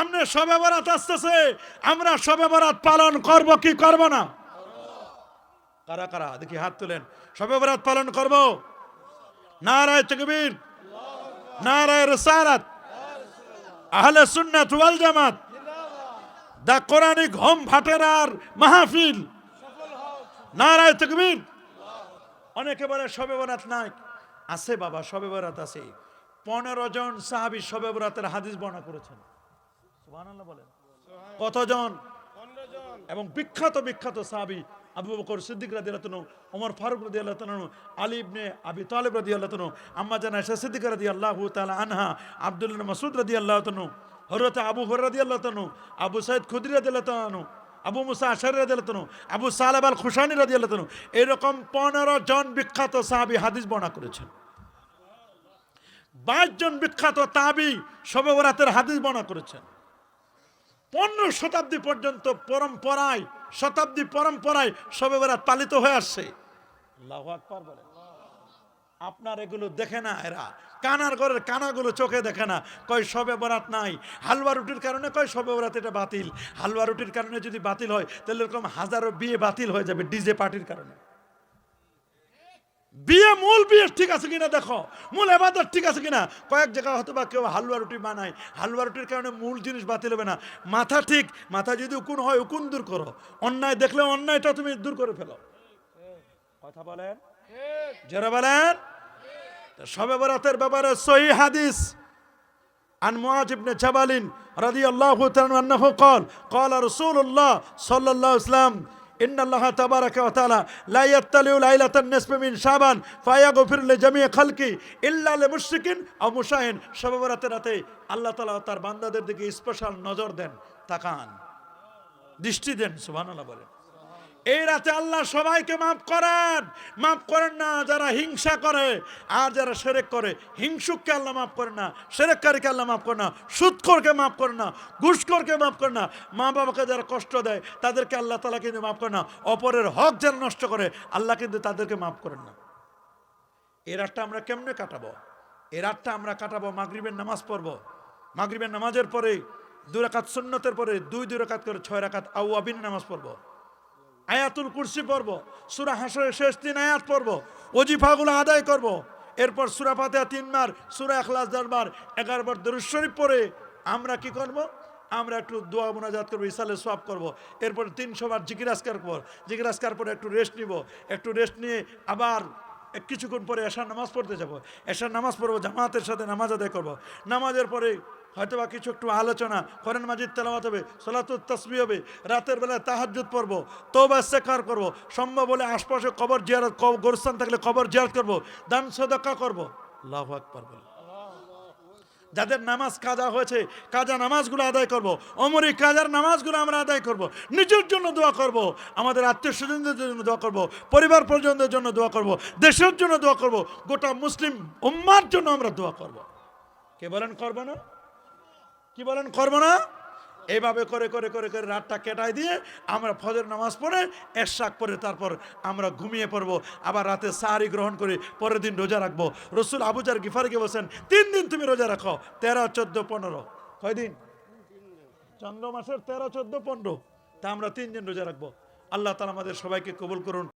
সামনে সবে বরাত আসতেছে, আমরা সবে বরাত পালন করব, কি করব না? কারা কারা? দেখি হাত তুলেন। সবে বরাত পালন করব? নারায় তকবীর, নারায় রসারাত আহলে সুন্নাত ওয়াল জামাত, দা কোরআনিক হোম ভাটেরার মাহফিল। নারায় তকবীর। অনেকে বলে সবে বরাত নাই। আছে বাবা, সবে বরাত আছে। পনেরো জন সাহাবি সবে বরাতের হাদিস বর্ণনা করেছেন। বলেন। কতজন? এবং বিখ্যাত বিখ্যাত সাহাবি আবু বকর সিদ্দিক রাদিয়াল্লাহু তাআলা ওমর ফারুক রাদিয়াল্লাহু তাআলা আলী ইবনে আবি তালিব রাদিয়াল্লাহু তাআলা আম্মা জান আয়েশা সিদ্দিকা রাদিয়াল্লাহু তাআলা আনহা আব্দুল্লাহ মাসউদ রাদিয়াল্লাহু তাআলা হযরত আবু হুরায়রা রাদিয়াল্লাহু তাআলা আবু সাইদ খুদরি রাদিয়াল্লাহু তাআলা আবু মুসা আশারি রাদিয়াল্লাহু তাআলা আবু সালাব আল খুশানি রাদিয়াল্লাহু তাআলা এরকম 15 জন বিখ্যাত সাহাবী হাদিস বর্ণনা করেছেন। বাইশ জন বিখ্যাত তাবি বরাতের হাদিস বর্ণনা করেছেন। পনেরো শতাব্দী পর্যন্ত পরম্পরায়, শতাব্দী পরম্পরায় শবে বরাত পালিত হয়ে আসছে। আপনার এগুলো দেখে না এরা। কানার ঘরের কানাগুলো চোখে দেখে না। কয় সবে বরাত নাই। হালুয়া রুটির কারণে কয় সবে বরাত এটা বাতিল। হালুয়া রুটির কারণে যদি বাতিল হয়, তাহলে এরকম হাজারো বিয়ে বাতিল হয়ে যাবে ডিজে পার্টির কারণে। বিয়ে মূল বিয়ে ঠিক আছে কিনা দেখো মূল এবাদত ঠিক আছে কিনা কয়েক জায়গা হয়তো বা কেউ হালুয়া রুটি বানায় হালুয়া রুটির কারণে মূল জিনিস বাতিল হবে না মাথা ঠিক মাথা যদি উকুন হয় উকুন দূর করো অন্যায় দেখলে অন্যায়টা তুমি দূর করে ফেলো কথা বলেন যারা বলেন তা শবে বরাতের ব্যাপারে সহি হাদিস عن معاذ بن جبل رضي الله تعالى عنه قال قال رسول الله صلى الله عليه وسلم ইন্নাল্লাহ তাবারাকা ওয়া তাআলা লাইলাতান নিসফি মিন শাবান ফায়াগফির লিজামি খালকি ইল্লা লিমুশরিকিন আও মুশাহিন। শবে রাতে রাতে আল্লাহ তাআলা তার বান্দাদের দিকে স্পেশাল নজর দেন, তাকান, দৃষ্টি দেন, সুবহানাল্লাহ বলেন। এই রাতে আল্লাহ সবাইকে মাফ করেন। মাফ করেন না, যারা হিংসা করে আর যারা সেরেক করে, হিংসুককে আল্লাহ মাফ করে না, সেরেককারীকে আল্লাহ মাফ করে না, সুৎখরকে মাফ করে না, ঘুষখোরকে মাফ করে না, মা বাবাকে যারা কষ্ট দেয়, তাদেরকে আল্লাহ তালা কিন্তু মাফ করে না, অপরের হক যারা নষ্ট করে, আল্লাহ কিন্তু তাদেরকে মাফ করেন না। এ রাতটা আমরা কেমনে কাটাবো? এ রাতটা আমরা কাটাবো মাগরিবের নামাজ পড়ব। মাগরিবের নামাজের পরে দুই রাকাত সুন্নতের পরে দুই দুই রাকাত করে ছয় রাকাত আউ আবিন নামাজ পড়ব। আয়াতুল কুরসি পড়ব, সুরা হাসরের শেষ দিন আয়াত পড়ব অজিফাগুলো আদায় করব। এরপর সুরা ফাতেহা তিনবার সুরা এখলাস দরবার, এগারো বার পরে শরীফ পরে আমরা কি করব? আমরা একটু দোয়া মোনাজাত করব ইসালে সোয়াব করব। এরপর তিনশো বার জিকিরাজকার পর জিকিরাজকার পরে একটু রেস্ট নিব। একটু রেস্ট নিয়ে আবার কিছুক্ষণ পরে এশার নামাজ পড়তে যাব। এশার নামাজ পড়ব, জামাতের সাথে নামাজ আদায় করব। নামাজের পরে হয়তো বা কিছু একটু আলোচনা করেন মাজিদ তেলামাত হবে সোলাতুর তসবি হবে, রাতের বেলায় তাহাজুদ পড়ব তৌবা শেখার করব, সম্ভব হলে আশপাশে কবর জিয়ারত গোরস্থান থাকলে কবর জিয়ারত করব, দান সদকা করব। লাভ আকবার বলে যাদের নামাজ কাজা হয়েছে, কাজা নামাজগুলো আদায় করব। অমরি কাজার নামাজগুলো আমরা আদায় করব। নিজের জন্য দোয়া করব। আমাদের আত্মীয় স্বজনদের জন্য দোয়া করব। পরিবার পরিজনদের জন্য দোয়া করব। দেশের জন্য দোয়া করব। গোটা মুসলিম উম্মার জন্য আমরা দোয়া করব। কে বলেন করব না? কি বলেন করব না? এইভাবে করে করে করে করে রাতটা কেটাই দিয়ে আমরা ফজর নামাজ পড়ে এরশাক পরে তারপর আমরা ঘুমিয়ে পড়ব। আবার রাতে সাহারি গ্রহণ করে, পরের দিন রোজা রাখব। রসুল আবুজার গিফারিকে বলছেন, তিন দিন তুমি রোজা রাখো, তেরো, চোদ্দ, পনেরো। কয় দিন? চন্দ্র মাসের তেরো, চোদ্দ, পনেরো। তা আমরা তিন দিন রোজা রাখব। আল্লাহ তালা আমাদের সবাইকে কবুল করুন।